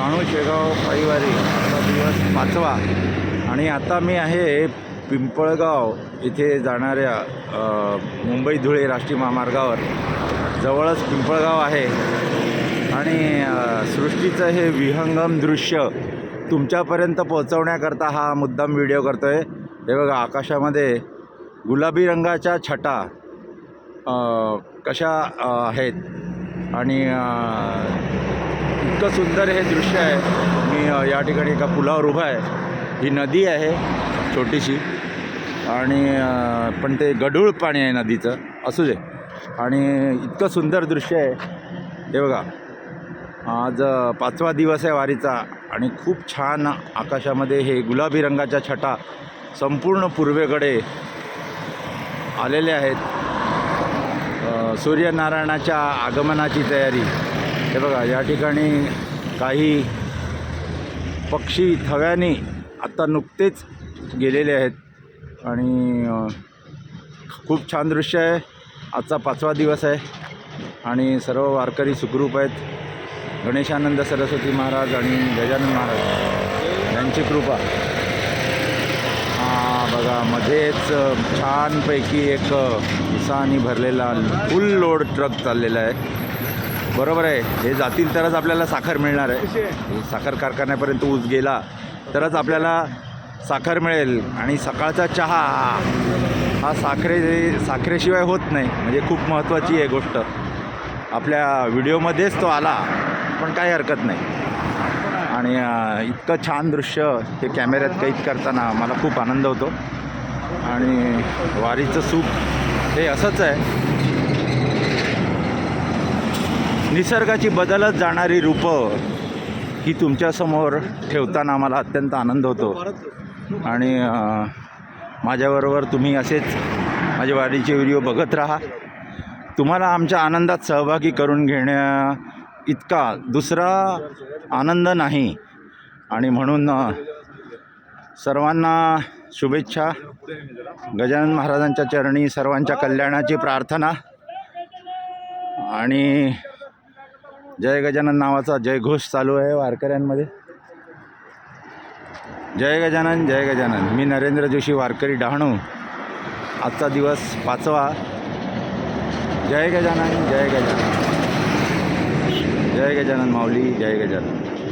डहाणू शेगाव पायवारी दिवस पाचवा. आणि आता मी आहे पिंपळगाव इथे जाणाऱ्या मुंबई धुळे राष्ट्रीय महामार्गावर. जवळच पिंपळगाव आहे. आणि सृष्टीचं हे विहंगम दृश्य तुमच्यापर्यंत पोहोचवण्याकरता हा मुद्दाम व्हिडिओ करतो आहे हे बघा आकाशामध्ये गुलाबी रंगाच्या छटा कशा आहेत. आणि इतकं सुंदर हे दृश्य आहे. मी या ठिकाणी एका पुलावर उभा आहे. ही नदी आहे छोटीशी. आणि पण ते गढूळ पाणी आहे नदीचं. असू दे. आणि इतकं सुंदर दृश्य आहे. हे बघा. आज पाचवा दिवस आहे वारीचा. आणि खूप छान आकाशामध्ये हे गुलाबी रंगाच्या छटा संपूर्ण पूर्वेकडे आलेले आहेत. सूर्यनारायणाच्या आगमनाची तयारी. हे बघा या ठिकाणी काही पक्षी थव्याने आत्ता नुकतेच गेलेले आहेत. आणि खूप छान दृश्य आहे. आजचा पाचवा दिवस आहे. आणि सर्व वारकरी सुखरूप आहेत. गणेशानंद सरस्वती महाराज आणि गजानन महाराज यांची कृपा. बघा मध्येच छानपैकी एक उसानी भरलेला फुल लोड ट्रक चाललेला आहे. बरोबर आहे. हे जातील तरच आपल्याला साखर मिळणार आहे. साखर कारखान्यापर्यंत ऊस गेला तरच आपल्याला साखर मिळेल. आणि सकाळचा चहा हा साखरे साखरेशिवाय होत नाही. म्हणजे खूप महत्त्वाची आहे गोष्ट. आपल्या व्हिडिओमध्येच तो आला पण काही हरकत नाही. आणि इतकं छान दृश्य हे कॅमेऱ्यात कैद करताना मला खूप आनंद होतो. आणि वारीचं सुख हे असंच आहे. निसर्गाची बदलत जाणारी रूपं ही तुमच्यासमोर ठेवताना मला अत्यंत आनंद होतो. आणि माझ्याबरोबर तुम्ही असेच माझ्या वारीचे व्हिडिओ बघत राहा. तुम्हाला आमच्या आनंदात सहभागी करून घेण्या इतका दुसरा आनंद नाही. आणि म्हणून सर्वांना शुभेच्छा. गजानन महाराजांच्या चरणी सर्वांच्या कल्याणाची प्रार्थना. आणि जय गजानन नावाचा जयघोष चालू आहे वारकऱ्यांमध्ये. जय गजानन जय गजानन. मी नरेंद्र जोशी वारकरी डहाणू. आजचा दिवस पाचवा. जय गजानन जय गजानन. जय गजानन माऊली जय गजानन.